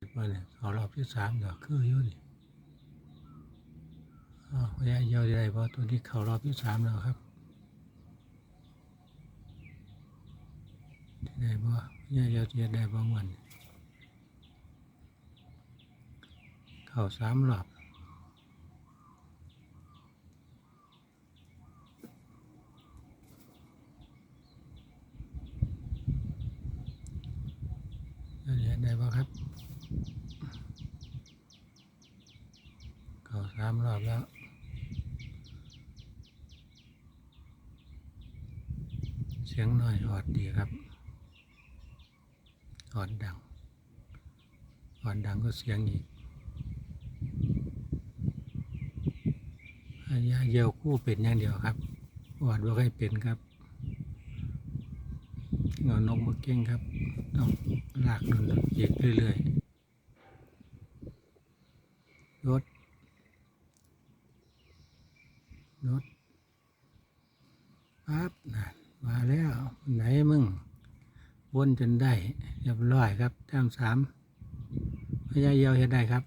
ว่าเนี่ยเขารอบที่สามเดี๋ยวคืออยู่นี่อ้าวพยายาวได้เพราะตัวนี้เขารอบที่สามแล้วครับได้บ่พยายาวจะได้บ่มัน เขาสามรอบเดี๋ยวได้บ่ครับ เขา สามรอบแล้วเสียงหน่อยออดดีครับออดดังออดดังก็เสียงอีกอายาเยียวคู่เป็นอย่างเดียวครับออดว่าใครเป็นครับเงานกมาเก่งครับ ต้องลากมันอีกเรื่อยๆรถ รถปั๊บนะมาแล้วไหนมึงวนจนได้เรียบร้อยครับแต้มสามพยายาวเห็นได้ครับ